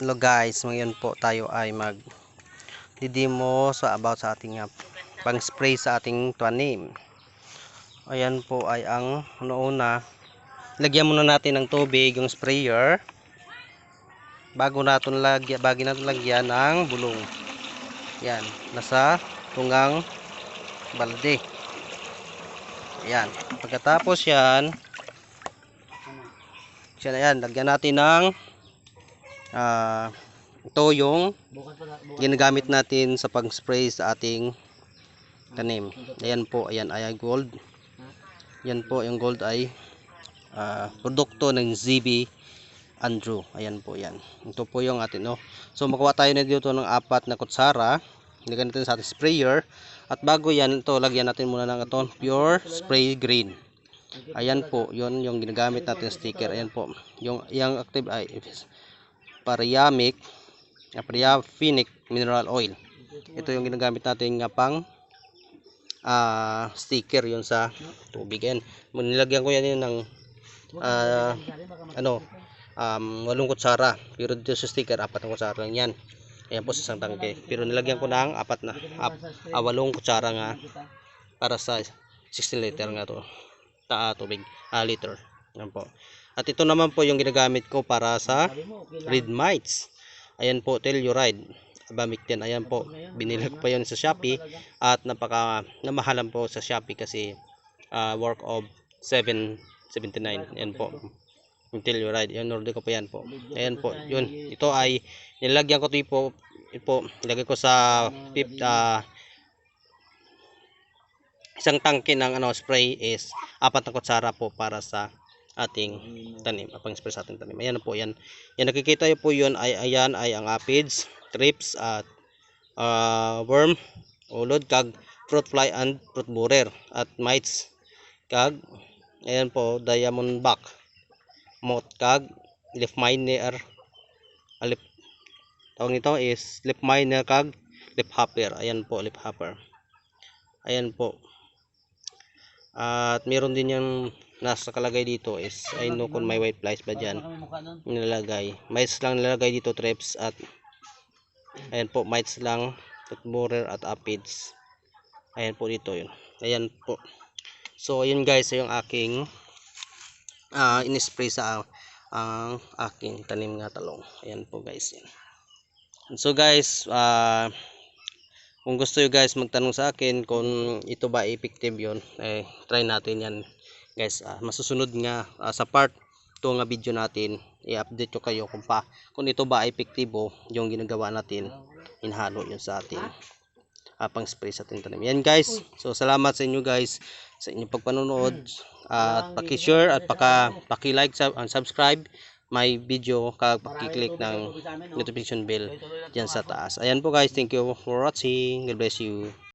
Hello guys, ngayon po tayo ay mag didemo sa about sa ating uh, pang spray sa ating tanim. Ayan po ay ang una lagyan muna natin ng tubig yung sprayer bago natin lagyan bago natin lagyan ng bulong. Yan, nasa tungang balde. Ayan, pagkatapos yan yan, ayan, lagyan natin ng ah ito yung ginagamit natin sa pag-spray sa ating tanim. Ayan po, ayan ay gold. Yan po, yung gold ay ah, produkto ng ZB Andrew. Ayan po yan. Ito po yung atin, no. So makuha tayo na dito ng apat na kutsara. Nilagyan natin sa ating sprayer. At bago yan, ito lagyan natin muna ng ito, pure spray green. Ayan po, yun yung ginagamit natin sticker. Ayan po, yung yung active ay Pariamic, uh, Pariafinic mineral oil. Ito yung ginagamit natin nga pang ah, sticker yun sa tubig. Nilagyan ko yan yun ng ah, ano, um, walong kutsara. Pero dito sa sticker, apat na kutsara lang yan. Ayan po sa isang tangke. Pero nilagyan ko ng apat na, ap, ah, walong kutsara nga para sa 60 liter nga to ta tubig ah, liter yan po at ito naman po yung ginagamit ko para sa red mites. Ayan po telluride. Abamik din ayan po binili ko pa yun sa Shopee. At napaka namahalan po sa Shopee kasi ah, work of 779 yan po. Yung telluride. Yan order ko pa yan po. Ayan po yun. Ito ay nilagyan ko ito po ito ilagay ko sa fifth ah, isang tangke ng ano spray is apat na kutsara po para sa ating tanim, apang spray sa ating tanim. Ayan po yan. Yan nakikita niyo po yun ay ayan ay ang aphids, thrips at ah, worm, ulod kag fruit fly and fruit borer at mites kag ayan po diamond back moth kag leaf miner alip tawag nito is leaf miner kag leaf hopper ayan po leaf hopper ayan po at meron din yung nasa kalagay dito is I know kung may white flies ba dyan nilalagay. Mites lang nilalagay dito trips at ayan po mites lang at borer at aphids. Ayan po dito yun. Ayan po. So ayun guys yung aking ah in-spray sa ang aking tanim nga talong. Ayan po guys yan. So guys ah kung gusto nyo guys magtanong sa akin kung ito ba effective yon eh try natin yan guys Ah, masusunod nga ah, sa part 2 nga video natin i-update ko kayo kung pa kung ito ba epektibo yung ginagawa natin inhalo yun sa ating ah, pang spray sa ating tanim yan guys so salamat sa inyo guys sa inyong pagpanonood at paki-share at paka paki-like sub- and subscribe my video kag paki-click ng notification bell dyan sa taas. Ayan po guys, thank you for watching. God bless you.